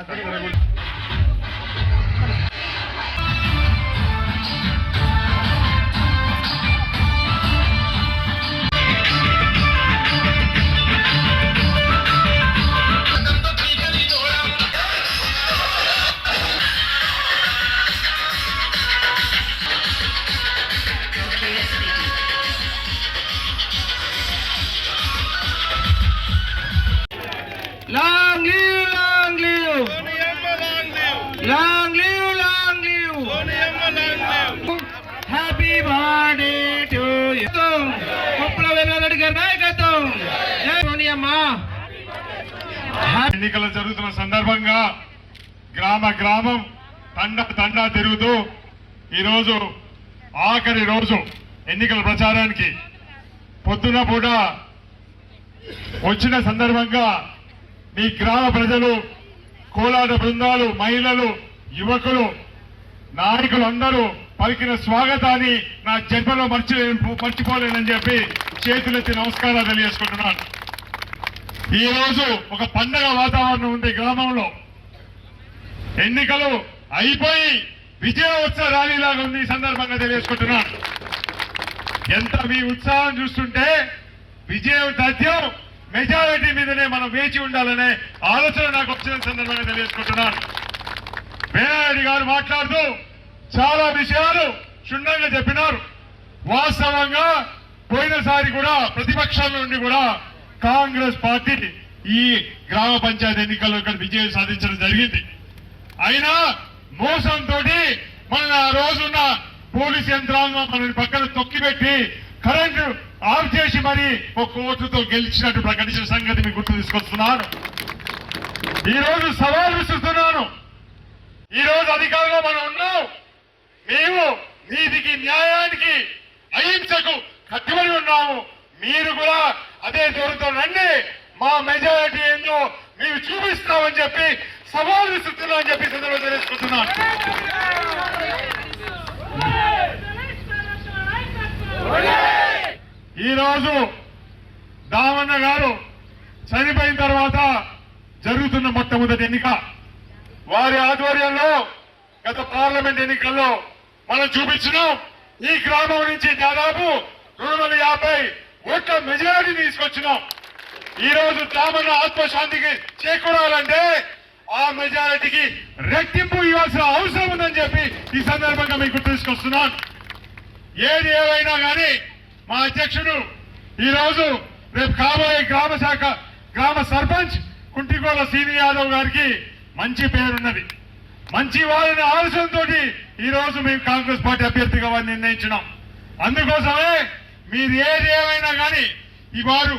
ಕಥೆ ಬರಬಹುದು తండ తిరుగుతూ ఈరోజు ఆఖరి రోజు ఎన్నికల ప్రచారానికి పొద్దున పూట వచ్చిన సందర్భంగా మీ గ్రామ ప్రజలు కోలాట బృందాలు మహిళలు యువకులు నాయకులు అందరూ పలికిన స్వాగతాన్ని నా జన్మలో మర్చి మర్చిపోలేనని చెప్పి చేతులెత్తి నమస్కారాలు తెలియజేసుకుంటున్నాను. ఈ రోజు ఒక పండగ వాతావరణం ఉంది గ్రామంలో. ఎన్నికలు అయిపోయి విజయోత్సవ ర్యాలీలాగా ఉంది ఈ సందర్భంగా తెలియజేసుకుంటున్నా. ఎంత మీ ఉత్సాహం చూస్తుంటే విజయం తథ్యం మెజారిటీ మీదనే మనం వేచి ఉండాలనే ఆలోచన నాకు వచ్చిన సందర్భంగా తెలియజేసుకుంటున్నాను వేనారెడ్డి గారు మాట్లాడుతూ చాలా విషయాలు క్షుణ్ణంగా చెప్పినారు. వాస్తవంగా పోయినసారి కూడా ప్రతిపక్షాల నుండి కూడా కాంగ్రెస్ పార్టీ ఈ గ్రామ పంచాయతీ ఎన్నికల్లో ఇక్కడ విజయం సాధించడం జరిగింది. అయినా మోసంతో మన ఆ రోజున్న పోలీస్ యంత్రాంగం మనని పక్కన తొక్కిపెట్టి కరెంటు ఆఫ్ చేసి మరి ఒక ఓటుతో గెలిచినట్టు ప్రకటించిన సంగతి మీకు గుర్తు తీసుకొస్తున్నాను. ఈ రోజు సవాల్ విసురుతున్నాను. ఈ రోజు అధికారంలో మనం ఉన్నాం. మేము నీతికి న్యాయానికి అహింసకు కట్టుబడి ఉన్నాము. మీరు కూడా అదే దూరంతో రండి. మా మెజారిటీ ఏందో మేము చూపిస్తామని చెప్పి సవాల్ విసురుతున్నామని చెప్పి సందర్భంగా తెలుసుకుంటున్నాను ఈరోజు దామన్న గారు చనిపోయిన తర్వాత జరుగుతున్న మొట్టమొదటి ఎన్నిక. వారి ఆధ్వర్యంలో గత పార్లమెంట్ ఎన్నికల్లో మనం చూపించినాం ఈ గ్రామం నుంచి దాదాపు రెండు వందల యాభై ఓట్ల మెజారిటీ తీసుకొచ్చినాం. ఈ రోజు దామన్న ఆత్మశాంతికి చేకూరాలంటే ఆ మెజారిటీకి రెట్టింపు ఇవ్వాల్సిన అవసరం ఉందని చెప్పి ఈ సందర్భంగా మీకు తీసుకొస్తున్నాను. ఏది ఏవైనా కానీ మా అధ్యక్షుడు ఈ రోజు రేపు కాబోయే గ్రామ శాఖ గ్రామ సర్పంచ్ కుంటిగోల సీని యాదవ్ గారికి మంచి పేరున్నది. మంచి వారిని ఆలోచనతో ఈ రోజు మేము కాంగ్రెస్ పార్టీ అభ్యర్థిగా వారిని నిర్ణయించినాం. అందుకోసమే మీరు ఏది ఏమైనా కానీ ఈ వారు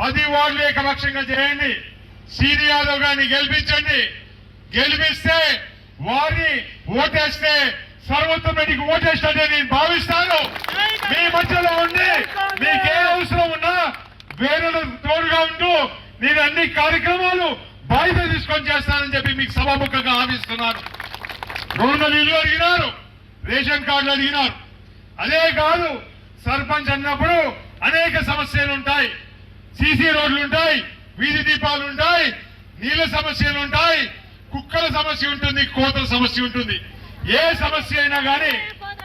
పది వార్డులు ఏకపక్షంగా చేయండి. సీని యాదవ్ గారిని గెలిపించండి. గెలిపిస్తే వారిని ఓటేస్తే సర్వోత్తమ రెడ్డికి ఓటేసినట్టే నేను భావిస్తాను. మీ మధ్యలో ఉండి మీకే అవసరం ఉన్నా వేరే తోడుగా ఉంటూ నేను అన్ని కార్యక్రమాలు బాధ్యత తీసుకొని చేస్తానని చెప్పి మీకు సభాముఖంగా హామీస్తున్నాను రెండు ఇల్లు అడిగినారు రేషన్ కార్డులు అడిగినారు. అదే కాదు సర్పంచ్ అన్నప్పుడు అనేక సమస్యలు ఉంటాయి. సీసీ రోడ్లు ఉంటాయి వీధి దీపాలు ఉంటాయి నీళ్ళ సమస్యలు ఉంటాయి కుక్కల సమస్య ఉంటుంది కోతల సమస్య ఉంటుంది. ఏ సమస్య అయినా కానీ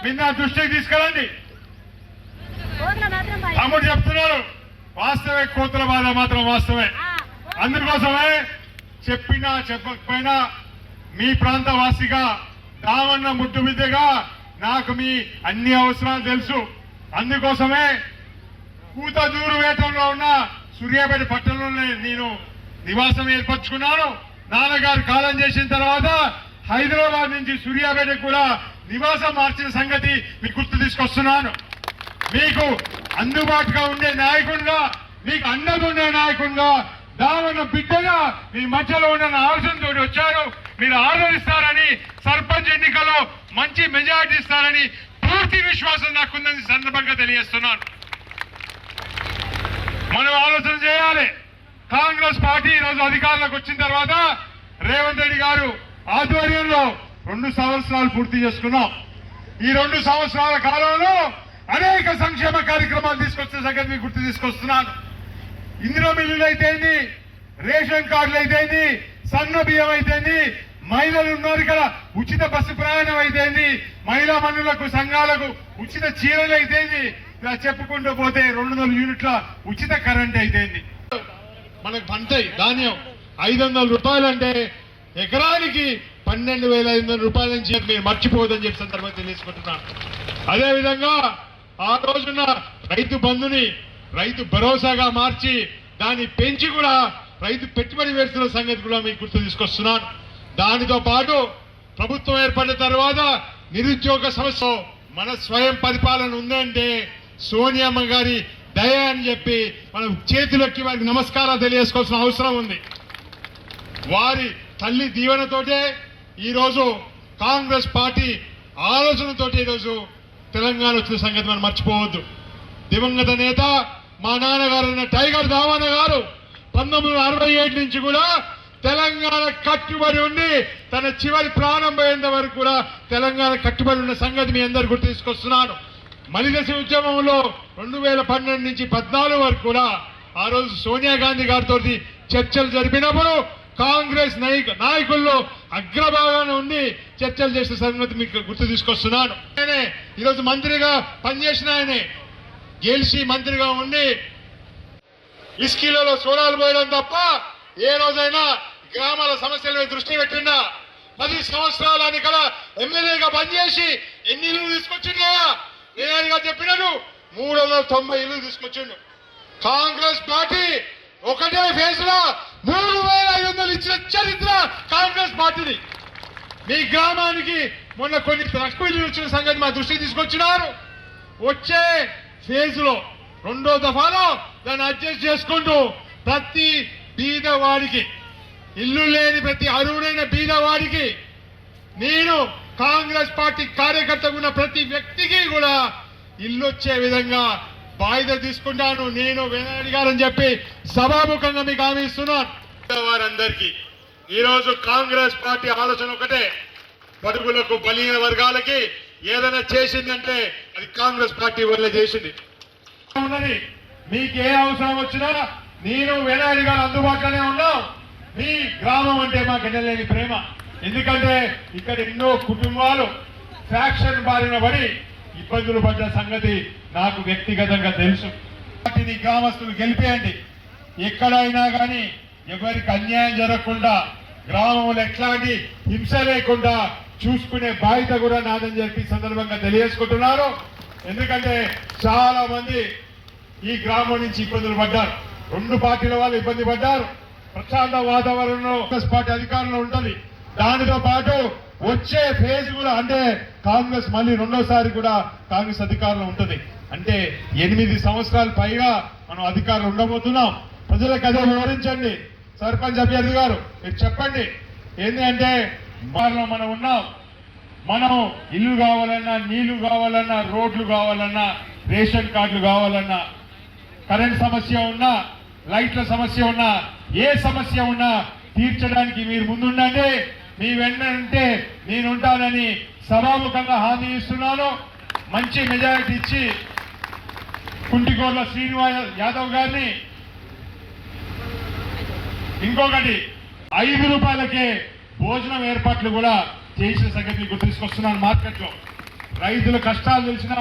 మీరు నా దృష్టికి తీసుకురండి. తమ్ముడు చెప్తున్నారు వాస్తవే కోతల బాధ మాత్రం వాస్తవే. అందుకోసమే చెప్పినా చెప్పకపోయినా మీ ప్రాంత వాసిగా దావన్న ముట్టు విద్యగా నాకు మీ అన్ని అవసరాలు తెలుసు. అందుకోసమే కూత దూరు వేటంలో ఉన్న సూర్యాపేట పట్టణంలో నేను నివాసం ఏర్పరచుకున్నాను. నాన్నగారు కాలం చేసిన తర్వాత హైదరాబాద్ నుంచి సూర్యాపేట కూడా నివాసం మార్చిన సంగతి మీకు గుర్తు తీసుకొస్తున్నాను. మీకు అందుబాటుగా ఉండే నాయకుడిగా మీకు అండగా ఉండే నాయకుడిగా దావన్న బిడ్డగా మీ మధ్యలో ఉన్న ఆలోచనతో వచ్చారు. మీరు ఆదరిస్తారని సర్పంచ్ ఎన్నికల్లో మంచి మెజారిటీ ఇస్తారని పూర్తి విశ్వాసం నాకుందని సందర్భంగా తెలియజేస్తున్నాను. మనం ఆలోచన చేయాలి. కాంగ్రెస్ పార్టీ ఈరోజు అధికారంలోకి వచ్చిన తర్వాత రేవంత్ రెడ్డి గారు ఆధ్వర్యంలో రెండు సంవత్సరాలు పూర్తి చేసుకున్నాం. ఈ రెండు సంవత్సరాల కాలంలో అనేక సంక్షేమ కార్యక్రమాలు తీసుకొచ్చే సంగతి మీకు గుర్తు తీసుకొస్తున్నాను. ఇందిరా మిల్లులు అయితేంది రేషన్ కార్డులు అయితేంది సన్న బియ్యం అయితేంది మహిళలు ఉన్నారు ఇక్కడ ఉచిత బస్సు ప్రయాణం అయితేంది మహిళా మనులకు సంఘాలకు ఉచిత చీరలు అయితేంది ఇలా చెప్పుకుంటూ పోతే రెండు వందల యూనిట్ల ఉచిత కరెంట్ అయితే మనకు పంటాయి ధాన్యం ఐదు వందల రూపాయలు అంటే ఎకరానికి పన్నెండు వేల ఐదు వందల రూపాయల నుంచి మీరు మర్చిపోవద్దని చెప్పి సందర్భంగా తెలియజేసుకుంటున్నాను. అదేవిధంగా ఆ రోజున రైతు బంధుని రైతు భరోసాగా మార్చి దాన్ని పెంచి కూడా రైతు పెట్టుబడి వేస్తున్న సంగతి కూడా మీకు గుర్తు తీసుకొస్తున్నాను. దానితో పాటు ప్రభుత్వం ఏర్పడిన తర్వాత నిరుద్యోగ సమస్య మన స్వయం పరిపాలన ఉందంటే సోనియమ్మ గారి దయ అని చెప్పి మనం చేతులెక్కి వారికి నమస్కారాలు తెలియజేసుకోవాల్సిన అవసరం ఉంది. వారి తల్లి దీవెనతోటే ఈరోజు కాంగ్రెస్ పార్టీ ఆలోచనతో ఈరోజు తెలంగాణ వచ్చిన సంగతి మనం మర్చిపోవద్దు. దివంగత నేత మా నాన్నగారు అయిన టైగర్ దావాన గారు పంతొమ్మిది అరవై ఏడు నుంచి కూడా తెలంగాణ కట్టుబడి ఉండి తన చివరి ప్రాణం పోయేంత వరకు కూడా తెలంగాణ కట్టుబడి ఉన్న సంగతి మీ అందరు గుర్తు తీసుకొస్తున్నాను. మలిదశ ఉద్యమంలో రెండు వేల పన్నెండు నుంచి పద్నాలుగు వరకు కూడా ఆ రోజు సోనియా గాంధీ గారితో చర్చలు జరిపినప్పుడు కాంగ్రెస్ నాయక నాయకుల్లో అగ్రభాగాన ఉండి చర్చలు చేసిన సంగతి మీకు గుర్తు తీసుకొస్తున్నాను. ఆయనే ఈరోజు మంత్రిగా పనిచేసిన ఆయనే. గెలిచి మంత్రిగా ఉండి ఇస్కీలలో సోనాలు పోయడం తప్ప ఏ రోజైనా గ్రామాల సమస్యల మీద దృష్టి పెట్టిందా పది సంవత్సరాలని కదా ఎమ్మెల్యేగా పనిచేసి ఎన్ని తీసుకొచ్చిందా నేనగా చెప్పినాను. మూడు వందల తొంభై ఇల్లు తీసుకొచ్చిండు. కాంగ్రెస్ పార్టీ ఒకటే ఫేజ్లో మూడు వేల ఐదు వందలు ఇచ్చిన చరిత్ర కాంగ్రెస్ పార్టీని మీ గ్రామానికి మొన్న కొన్ని తక్కువ ఇల్లు వచ్చిన సంగతి మా దృష్టికి తీసుకొచ్చినారు. వచ్చే ఫేజ్లో రెండో దఫాలో దాన్ని అడ్జస్ట్ చేసుకుంటూ ప్రతి బీదవాడికి ఇల్లు లేని ప్రతి అరువుడైన బీదవాడికి నేను కాంగ్రెస్ పార్టీ కార్యకర్తగా ఉన్న ప్రతి వ్యక్తికి కూడా ఇల్లు వచ్చే విధంగా బాధ్యత తీసుకుంటాను. నేను వేనాయుడు గారు అని చెప్పి సభాముఖంగా మీకు హామీ ఇస్తున్నాను వారందరికీ ఈరోజు కాంగ్రెస్ పార్టీ ఆలోచన ఒకటే. పరుగులకు బలీన వర్గాలకి ఏదైనా చేసిందంటే అది కాంగ్రెస్ పార్టీ వల్ల చేసింది. ఉన్నది. మీకు ఏ అవసరం వచ్చినా నేను వేనాయుడు గారు అందుబాటులోనే ఉన్నాం. మీ గ్రామం అంటే మాకు ఎన్నలేని ప్రేమ. ఎందుకంటే ఇక్కడ ఎన్నో కుటుంబాలు ఫ్యాక్షన్ బారిన పడి ఇబ్బందులు పడ్డ సంగతి నాకు వ్యక్తిగతంగా తెలుసు. వాటిని గ్రామస్తులు గెలిపేయండి. ఎక్కడైనా కానీ ఎవరికి అన్యాయం జరగకుండా గ్రామంలో ఎట్లాంటి హింస లేకుండా చూసుకునే బాధ్యత కూడా నాదని చెప్పి సందర్భంగా తెలియజేసుకుంటున్నారు. ఎందుకంటే చాలా మంది ఈ గ్రామం నుంచి ఇబ్బందులు పడ్డారు. రెండు పార్టీల వాళ్ళు ఇబ్బంది పడ్డారు. ప్రశాంత వాతావరణంలో కాంగ్రెస్ పార్టీ అధికారంలో ఉంటుంది. దానితో పాటు వచ్చే ఫేజ్ కూడా అంటే కాంగ్రెస్ మళ్ళీ రెండోసారి కూడా కాంగ్రెస్ అధికారంలో ఉంటుంది. అంటే ఎనిమిది సంవత్సరాల పైగా మనం అధికారులు ఉండబోతున్నాం. ప్రజలకు అదే వివరించండి. సర్పంచ్ అభ్యర్థి గారు మీరు చెప్పండి. ఏంటి అంటే మనం ఉన్నాం. మనం ఇల్లు కావాలన్నా నీళ్ళు కావాలన్నా రోడ్లు కావాలన్నా రేషన్ కార్డులు కావాలన్నా కరెంట్ సమస్య ఉన్నా లైట్ల సమస్య ఉన్నా ఏ సమస్య ఉన్నా తీర్చడానికి మీరు ముందుండండి. మీ వెన్నంటే నేనుంటానని సభాముఖంగా హామీ ఇస్తున్నాను. మంచి మెజారిటీ ఇచ్చి కుంటికోర్ల శ్రీనివాస్ యాదవ్ గారిని ఇంకొకటి ఐదు రూపాయలకే భోజనం ఏర్పాట్లు కూడా చేసిన సంగతి గుర్తు తీసుకొస్తున్నాను మార్కెట్లో. రైతుల కష్టాలు తెలిసిన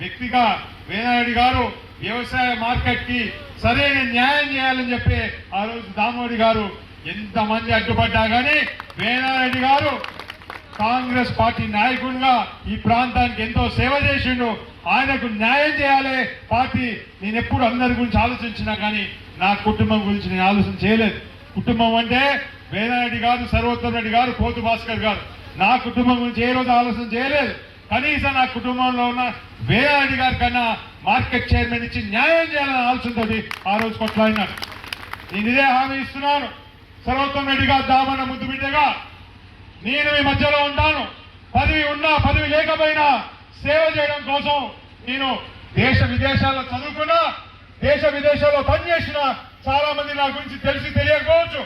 వ్యక్తిగా వేనాయుడు గారు వ్యవసాయ మార్కెట్కి సరైన న్యాయం చేయాలని చెప్పి ఆ రోజు దామోడి గారు ఎంతమంది అడ్డుపడ్డా కానీ వేణారెడ్డి గారు కాంగ్రెస్ పార్టీ నాయకుడిగా ఈ ప్రాంతానికి ఎంతో సేవ చేసిండు. ఆయనకు న్యాయం చేయాలి పార్టీ. నేను ఎప్పుడు అందరి గురించి ఆలోచించినా కానీ నా కుటుంబం గురించి నేను ఆలోచన చేయలేదు. కుటుంబం అంటే వేనారెడ్డి గారు సర్వోత్తమ్ రెడ్డి గారు పోతు భాస్కర్ గారు. నా కుటుంబం గురించి ఏ రోజు ఆలోచన చేయలేదు. కనీసం నా కుటుంబంలో ఉన్న వేనారెడ్డి గారి కన్నా మార్కెట్ చైర్మన్ ఇచ్చి న్యాయం చేయాలని ఆలోచనతో ఆ రోజు కొట్లాడినాడు. నేను ఇదే హామీ ఇస్తున్నాను. సర్వోత్తమ్ రెడ్డి దామన్న ముద్దు బిడ్డగా నేను మీ మధ్యలో ఉంటాను. పదవి ఉన్నా పదవి లేకపోయినా సేవ చేయడం కోసం నేను దేశ విదేశాల్లో చదువుకున్నా దేశ విదేశాల్లో పనిచేసిన చాలా మంది నా గురించి తెలిసి తెలియకపోవచ్చు.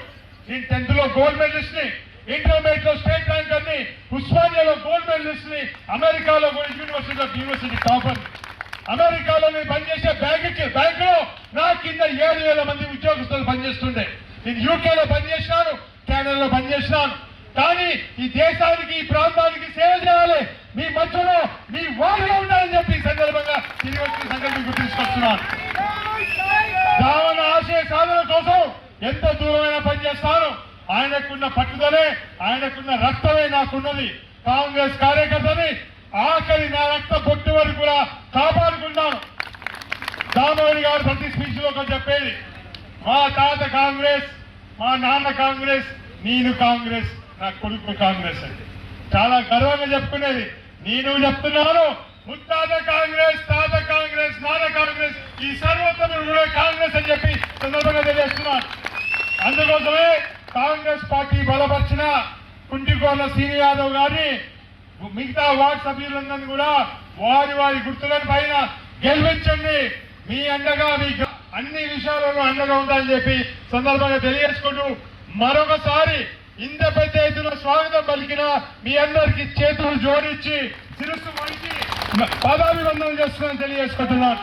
నేను టెన్త్లో గోల్డ్ మెడలిస్ట్ని ఇంటర్మీడియట్లో స్టేట్ ర్యాంకర్ని ఉస్మానియాలో గోల్డ్ మెడలిస్ట్ని అమెరికాలో యూనివర్సిటీ ఆఫ్ యూనివర్సిటీ టాపర్ అమెరికాలో నేను పనిచేసే బ్యాంక్ బ్యాంక్లో నా కింద ఏడు వేల మంది ఉద్యోగస్తులు పనిచేస్తుండే. నేను యూకేలో పనిచేసినాను కెనడాలో పనిచేసినాను. కానీ ఈ దేశానికి ఈ ప్రాంతానికి సేవ చేయాలి. మీ మధ్యలో మీ వాడుగా ఉండాలని చెప్పి సందర్భంగా తిరిగి వచ్చిన సంగతి గుర్తించుకొస్తున్నాను. రావణ ఆశయ సాధన కోసం ఎంత దూరమైనా పనిచేస్తాను. ఆయనకున్న పట్టుదలే ఆయనకున్న రక్తమే నాకున్నది. కాంగ్రెస్ కార్యకర్తని ఆఖరి నా రక్త పొట్టు వరకు కూడా కాపాడుకున్నాను దామోదరి గారు ప్రతి స్పీచ్లో చెప్పేది మా తాత కాంగ్రెస్ మా నాన్న కాంగ్రెస్ నేను కాంగ్రెస్ నా కొడుకు కాంగ్రెస్ అని చాలా గర్వంగా చెప్పుకునేది. నేను చెప్తున్నాను ముత్తాత కాంగ్రెస్ తాత కాంగ్రెస్ నాన్న కాంగ్రెస్ ఈ సర్వోత్తముడు కూడా కాంగ్రెస్ అని చెప్పి సందర్భంగా తెలియజేస్తున్నాను అందుకోసమే కాంగ్రెస్ పార్టీ బలపరిచిన కుంటికోన శ్రీని యాదవ్ గారిని మిగతా వార్డ్ సభ్యులందరినీ కూడా వారి వారి గుర్తులను పైన గెలిపించండి. మీ అండగా మీ అన్ని విషయాలలో అండగా ఉంటాయని చెప్పి సందర్భంగా తెలియజేసుకుంటూ మరొకసారి ఇంత పెద్ద ఎత్తున స్వాగతం పలికిన మీ అందరికి చేతులు జోడించి శిరస్సు మనిషి పదాభివందనం చేస్తున్నాను తెలియజేసుకుంటున్నాను.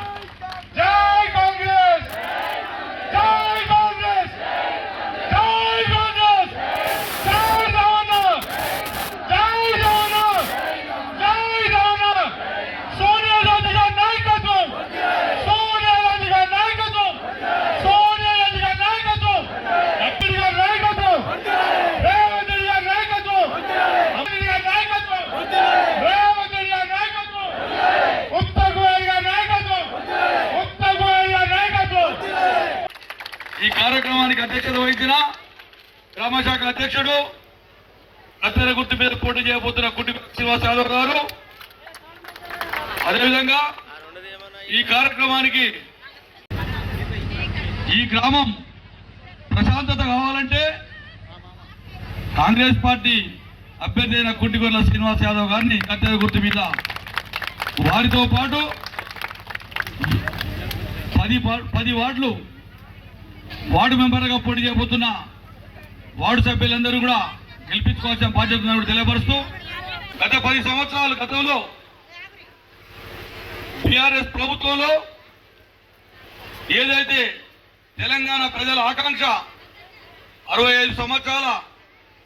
జై కాంగ్రెస్! జై కాంగ్రెస్ జై కాంగ్రెస్ జై రమణ జై రమణ జై రమణ సోనియా గాంధీ గారి నాయకత్వం సోనియా గాంధీ గారి నాయకత్వం సోనియా గాంధీ గారి నాయకత్వం అప్పటి గారి నాయకత్వం రేవంత్ రెడ్డి గారి నాయకత్వం అప్పటి గారి నాయకత్వం రేవంత్ రెడ్డి గారి నాయకత్వం ఉత్తర్ కుమార్ గారి నాయకత్వం ఉత్తర్ కుమార్ గారి నాయకత్వం ఈ కార్యక్రమానికి అధ్యక్షత వహించిన గ్రామశాఖ అధ్యక్షుడు కత్తెర గుర్తు మీద పోటీ చేయబోతున్న కుటుంబ శ్రీనివాస్ యాదవ్ గారు. అదేవిధంగా ఈ కార్యక్రమానికి ఈ గ్రామం ప్రశాంతత కావాలంటే కాంగ్రెస్ పార్టీ అభ్యర్థి అయిన కుంటిగొర్ల శ్రీనివాస్ యాదవ్ గారిని కట్టెల గుర్తు మీద వారితో పాటు పది పది వార్డులు వార్డు మెంబర్గా పోటీ చేయబోతున్న వార్డు సభ్యులందరూ కూడా గెలిపించుకోవాల్సిన బాధ్యత కూడా తెలియపరుస్తూ గత పది సంవత్సరాల గతంలో టిఆర్ఎస్ ప్రభుత్వంలో ఏదైతే తెలంగాణ ప్రజల ఆకాంక్ష అరవై ఐదు సంవత్సరాల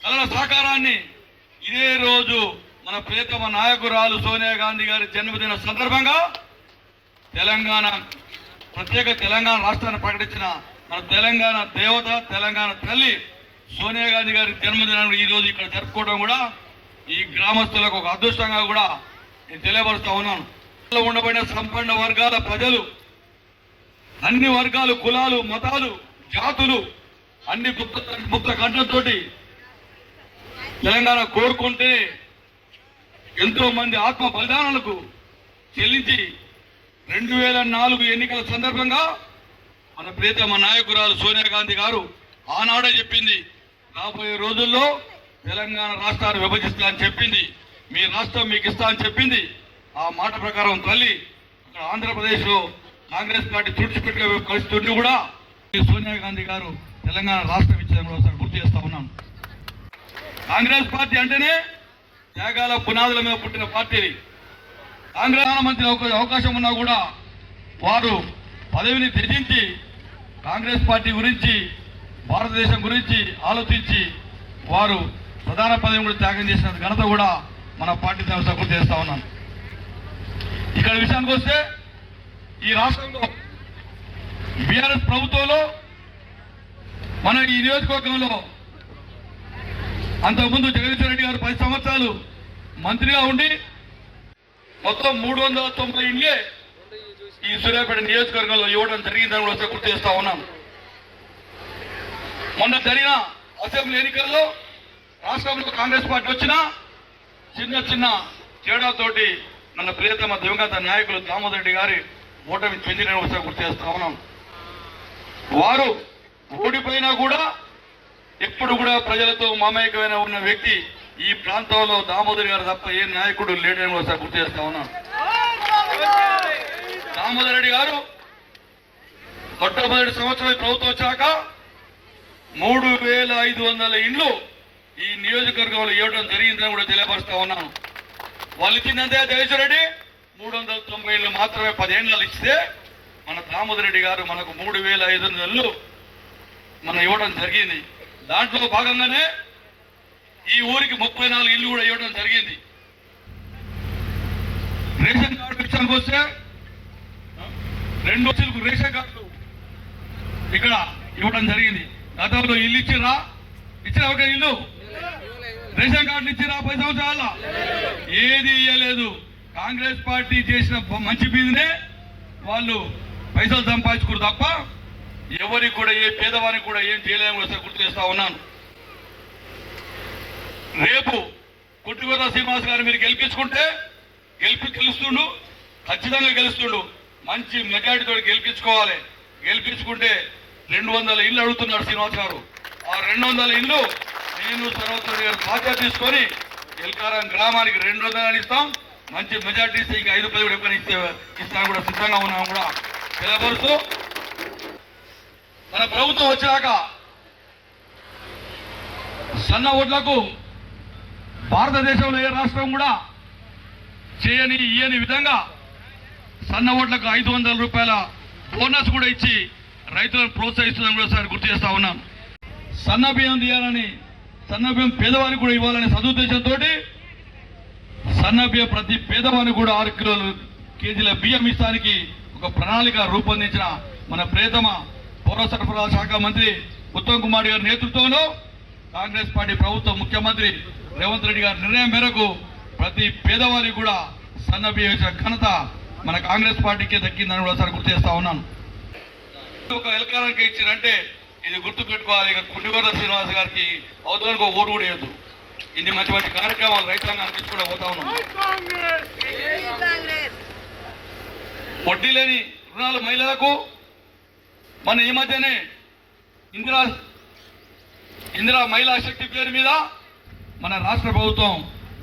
కళల సహకారాన్ని ఇదే రోజు మన ప్రియతమ నాయకురాలు సోనియా గాంధీ గారి జన్మదిన సందర్భంగా తెలంగాణ ప్రత్యేక తెలంగాణ రాష్ట్రాన్ని ప్రకటించిన మన తెలంగాణ దేవత తెలంగాణ తల్లి సోనియా గాంధీ గారి జన్మదినాన్ని ఈ రోజు ఇక్కడ జరుపుకోవడం కూడా ఈ గ్రామస్తులకు ఒక అదృష్టంగా కూడా నేను తెలియపరుస్తా ఉన్నాను. ఉండబడిన సంపన్న వర్గాల ప్రజలు అన్ని వర్గాలు కులాలు మతాలు జాతులు అన్ని గుప్త గుప్త కంఠంతో తెలంగాణ కోరుకుంటే ఎంతో మంది ఆత్మ బలిదానాలకు చెల్లించి రెండు వేల నాలుగు ఎన్నికల సందర్భంగా మన ప్రియతమ నాయకురాలు సోనియా గాంధీ గారు ఆనాడే చెప్పింది. రాబోయే రోజుల్లో తెలంగాణ రాష్ట్రాన్ని విభజిస్తా అని చెప్పింది. మీ రాష్ట్రం మీకు ఇస్తా అని చెప్పింది. ఆ మాట ప్రకారం తల్లి ఇక్కడ ఆంధ్రప్రదేశ్లో కాంగ్రెస్ పార్టీ తుడిచిపెట్టుగా కలిసి కూడా సోనియా గాంధీ గారు తెలంగాణ రాష్ట్రం ఇచ్చేదని ఒకసారి గుర్తు చేస్తా ఉన్నాను కాంగ్రెస్ పార్టీ అంటేనే త్యాగాల పునాదుల మీద పుట్టిన పార్టీ. కాంగ్రెస్ ప్రధానమంత్రి అవకాశం ఉన్నా కూడా వారు పదవిని త్యజించి కాంగ్రెస్ పార్టీ గురించి భారతదేశం గురించి ఆలోచించి వారు ప్రధాన పదవి కూడా త్యాగం చేసిన ఘనత కూడా మన పార్టీ తరఫున గుర్తు చేస్తా ఉన్నాను ఇక్కడ విషయానికి వస్తే ఈ రాష్ట్రంలో బీఆర్ఎస్ ప్రభుత్వంలో మన ఈ నియోజకవర్గంలో అంతకుముందు జగదీశ్వర రెడ్డి గారు పది సంవత్సరాలు మంత్రిగా ఉండి మొత్తం మూడు వందల తొంభై ఇండ్లే ఈ సూర్యాపేట నియోజకవర్గంలో ఇవ్వడం జరిగిందని కూడా గుర్తు చేస్తా ఉన్నాం. మొన్న జరిగిన అసెంబ్లీ ఎన్నికల్లో రాష్ట్రంలో కాంగ్రెస్ పార్టీ వచ్చినా చిన్న చిన్న తేడాతోటి మన ప్రియతమ దివంగత నాయకులు దామోదర్ రెడ్డి గారి ఓటమి చెందిన ఒకసారి గుర్తు చేస్తా ఉన్నాం. వారు ఓడిపోయినా కూడా ఎప్పుడు కూడా ప్రజలతో మమేకమైన ఉన్న వ్యక్తి ఈ ప్రాంతంలో దామోదర్ గారు తప్ప ఏ నాయకుడు లేడని ఒకసారి గుర్తు చేస్తా ఉన్నాం. దామోదర్ రెడ్డి గారు మొట్టమొదటి సంవత్సరం ప్రభుత్వం వచ్చాక మూడు వేల ఐదు వందల ఇండ్లు ఈ నియోజకవర్గంలో ఇవ్వడం జరిగిందని కూడా తెలియపరుస్తా ఉన్నాను. వాళ్ళు ఇచ్చిందంతే జగేశ్వరరెడ్డి. మూడు వందల తొంభై ఏళ్ళు మాత్రమే పదేళ్ళు ఇస్తే మన దామోదరెడ్డి గారు మనకు మూడు వేల ఐదు వందలు మనం ఇవ్వడం జరిగింది. దాంట్లో భాగంగానే ఈ ఊరికి ముప్పై నాలుగు ఇల్లు కూడా ఇవ్వడం జరిగింది. రేషన్ కార్డు విషయానికి వస్తే రెండు రోజులకు రేషన్ కార్డు ఇక్కడ ఇవ్వడం జరిగింది. గతంలో ఇల్లు ఇచ్చిరా ఇచ్చిన ఒక ఇల్లు? రేషన్ కార్డులు ఇచ్చిరా పది సంవత్సరాల ఏది ఇయ్యలేదు. కాంగ్రెస్ పార్టీ చేసిన మంచి మీదనే వాళ్ళు పైసలు సంపాదించుకురు తప్ప ఎవరికి కూడా ఏ పేదవానికి కూడా ఏం చేయలేము గుర్తు చేస్తా ఉన్నాను. రేపు కుట్టుగొర్ర శ్రీనివాస్ గారు మీరు గెలిపించుకుంటే గెలిపి గెలుస్తుండు ఖచ్చితంగా గెలుస్తుండు. మంచి మెజారిటీతో గెలిపించుకోవాలి. గెలిపించుకుంటే రెండు వందల ఇల్లు అడుగుతున్నారు శ్రీనివాస్ గారు. ఆ రెండు వందల ఇల్లు నేను సర్వత్రి గారు బాధ్యత తీసుకొని ఎల్కారం గ్రామానికి రెండు వందలు ఇస్తాం. మంచి మెజార్టీ ఇస్తే ఇంకా ఐదు పది కూడా ఇస్తే ఇస్తాను కూడా సిద్ధంగా ఉన్నాం కూడా. తెలియపరుస్తూ మన ప్రభుత్వం వచ్చాక సన్న ఓట్లకు భారతదేశంలో ఏ రాష్ట్రం కూడా చేయని ఇయ్యని విధంగా సన్న ఓట్లకు ఐదు వందల రూపాయల బోనస్ కూడా ఇచ్చి రైతులను ప్రోత్సహిస్తుందని కూడా సార్ గుర్తు చేస్తా ఉన్నాం. సన్న బియ్యం తీయాలని సన్న బియ్యం పేదవానికి కూడా ఇవ్వాలనే సదుద్దేశంతో సన్న బియ్యం ప్రతి పేదవానికి కూడా ఆరు కిలోలు కేజీల బియ్యం ఇస్తానికి ఒక ప్రణాళిక రూపొందించిన మన ప్రేతమ పౌర సరఫరా శాఖ మంత్రి ఉత్తమ్ కుమార్ గారి నేతృత్వంలో కాంగ్రెస్ పార్టీ ప్రభుత్వ ముఖ్యమంత్రి రేవంత్ రెడ్డి గారి నిర్ణయం మేరకు ప్రతి పేదవారికి కూడా సన్న బియ్యం ఇచ్చిన ఘనత మన కాంగ్రెస్ పార్టీకే దక్కిందని కూడా సార్ గుర్తు చేస్తా ఉన్నాను. ఒక ఎలకారానికి ఇచ్చారంటే ఇది గుర్తు పెట్టుకోవాలి ఇక కుండిగొర్ర శ్రీనివాస్ గారికి అవతలకు ఓటు కూడా వేయద్దు ఇన్ని మంచి మంచి కార్యక్రమాలు రైతాంగానికి కూడా పోతా ఉన్నాం. వడ్డీ లేని రుణాలు మహిళలకు మన ఈ మధ్యనే ఇందిరా ఇందిరా మహిళా శక్తి పేరు మీద మన రాష్ట్ర ప్రభుత్వం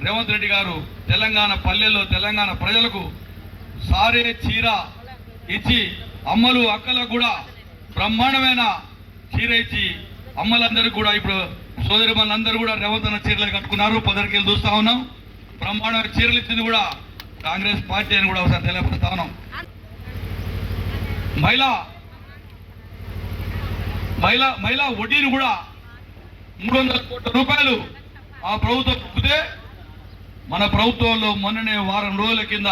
రేవంత్ రెడ్డి గారు తెలంగాణ పల్లెల్లో తెలంగాణ ప్రజలకు సారే చీర ఇచ్చి అమ్మలు అక్కలకు కూడా బ్రహ్మాండమైన చీర ఇచ్చి అమ్మలందరూ కూడా ఇప్పుడు సోదరి మనందరూ కూడా రేవంత్ చీరలు కట్టుకున్నారు. పొదరికెళ్ళి చూస్తా ఉన్నాం. బ్రహ్మాండమైన చీరలు ఇచ్చింది కూడా కాంగ్రెస్ పార్టీ అని కూడా ఒకసారి తెలియపరుస్తా ఉన్నాం. మహిళా మహిళా మహిళా వడ్డీని కూడా మూడు వందల కోట్ల రూపాయలు ఆ ప్రభుత్వం ఒప్పితే మన ప్రభుత్వంలో మొన్ననే వారం రోజుల కింద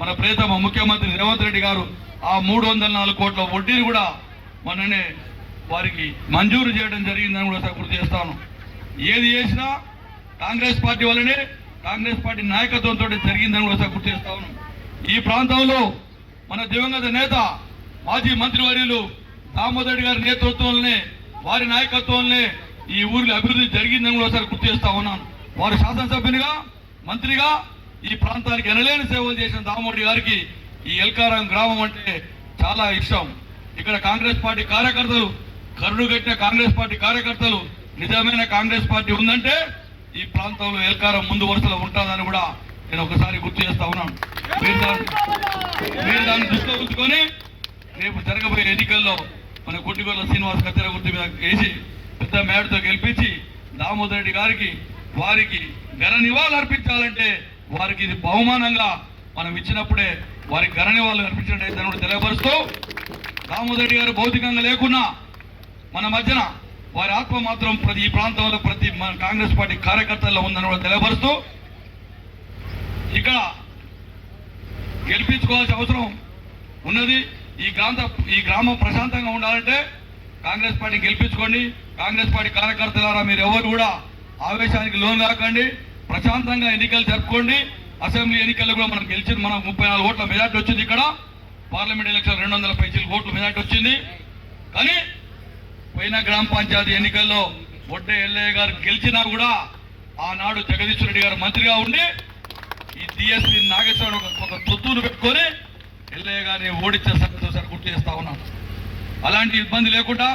మన ప్రేతమ ముఖ్యమంత్రి రేవంత్ రెడ్డి గారు ఆ మూడు వందల నాలుగు కోట్ల వడ్డీని కూడా మొన్ననే వారికి మంజూరు చేయడం జరిగిందని కూడా గుర్తు చేస్తాను. ఏది చేసినా కాంగ్రెస్ పార్టీ వల్లనే కాంగ్రెస్ పార్టీ నాయకత్వంతో జరిగిందని కూడా గుర్తు చేస్తాను. ఈ ప్రాంతంలో మన దివంగత నేత మాజీ మంత్రివర్యులు దామోదర్ గారి నేతృత్వంలోనే వారి నాయకత్వంలోనే ఈ ఊరిలో అభివృద్ధి జరిగిందని కూడా ఒకసారి గుర్తు చేస్తా ఉన్నాను. వారు శాసనసభ్యునిగా మంత్రిగా ఈ ప్రాంతానికి ఎనలేని సేవలు చేసిన దామోదరి గారికి ఈ ఎల్కారం గ్రామం అంటే చాలా ఇష్టం. ఇక్కడ కాంగ్రెస్ పార్టీ కార్యకర్తలు కరుడు కట్టిన కాంగ్రెస్ పార్టీ కార్యకర్తలు నిజమైన కాంగ్రెస్ పార్టీ ఉందంటే ఈ ప్రాంతంలో ఎల్కారం ముందు వరుసలో ఉంటుందని కూడా నేను ఒకసారి గుర్తు చేస్తా ఉన్నాను. మీరు దాన్ని మీరు దాన్ని దృష్టిలో ఉంచుకొని రేపు జరగబోయే ఎన్నికల్లో మన కొట్టిగొల్ల శ్రీనివాస్ కత్తెర గుర్తు మీద వేసి పెద్ద మేడతో గెలిపించి దామోదర్ రెడ్డి గారికి వారికి ఘన నివాళులు అర్పించాలంటే వారికి ఇది బహుమానంగా మనం ఇచ్చినప్పుడే వారికి ఘన నివాళులు అర్పించినట్టయితే తెలియపరుస్తూ దామోదరి గారు భౌతికంగా లేకున్నా మన మధ్యన వారి ఆత్మ మాత్రం ప్రతి ఈ ప్రాంతంలో ప్రతి మన కాంగ్రెస్ పార్టీ కార్యకర్తల్లో ఉందని కూడా తెలియపరుస్తూ ఇక్కడ గెలిపించుకోవాల్సిన అవసరం ఉన్నది. ఈ గ్రాంత ఈ గ్రామం ప్రశాంతంగా ఉండాలంటే కాంగ్రెస్ పార్టీ గెలిపించుకోండి. కాంగ్రెస్ పార్టీ కార్యకర్తలారా మీరు ఎవరు కూడా ఆవేశానికి లోన్ కాకండి. ప్రశాంతంగా ఎన్నికలు జరుపుకోండి. అసెంబ్లీ ఎన్నికల్లో కూడా మనం గెలిచింది. మనం ముప్పై నాలుగు ఓట్ల మెజార్టీ వచ్చింది ఇక్కడ. పార్లమెంట్ ఎలక్షన్ రెండు వందల పైసలు ఓట్లు మెజార్టీ వచ్చింది. కానీ పోయిన గ్రామ పంచాయతీ ఎన్నికల్లో ఒడ్డే ఎల్లయ్య గారు గెలిచినా కూడా ఆనాడు జగదీశ్వర రెడ్డి గారు మంత్రిగా ఉండి ఈ డిఎస్పి నాగేశ్వరరావు ఒక- తొత్తును పెట్టుకొని ఎల్లయ్య గారిని ఓడించే సంగతి ఒకసారి గుర్తు చేస్తా ఉన్నాం అలాంటి ఇబ్బంది లేకుండా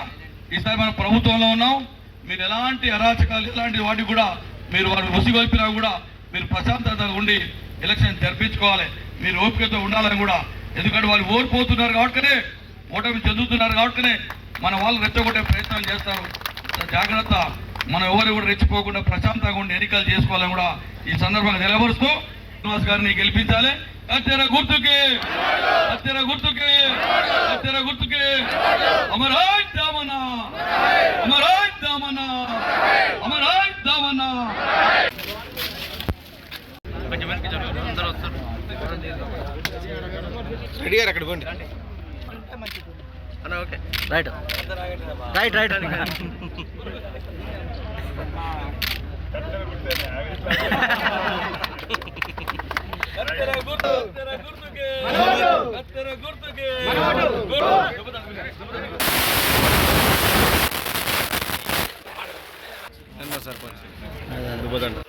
ఈసారి మనం ప్రభుత్వంలో ఉన్నాం. మీరు ఎలాంటి అరాచకాలు ఎలాంటి వాటికి కూడా మీరు వారు ఉసిగొల్పినా కూడా మీరు ప్రశాంతతగా ఉండి ఎలక్షన్ జరిపించుకోవాలి. మీరు ఓపికతో ఉండాలని కూడా ఎందుకంటే వాళ్ళు ఓడిపోతున్నారు కాబట్టినే ఓటమి చెందుతున్నారు కాబట్టినే మన వాళ్ళు రెచ్చగొట్టే ప్రయత్నాలు చేస్తారు. జాగ్రత్త మనం ఎవరు కూడా రెచ్చిపోకుండా ప్రశాంతంగా ఉండి ఎన్నికలు చేసుకోవాలని కూడా ఈ సందర్భంగా నిలబరుస్తూ శ్రీనివాస్ గారిని గెలిపించాలి. అత్యర గుర్తుకి అత్యర గుర్తుకి అత్యర గుర్తుకి అమరాయ్ దామన అమరాయ్ దామన రెడీ గారు అక్కడ పోండి. ఓకే. రైట్. రైట్ రైట్ కత్తెర గుర్తుకి దుబ్బదండ.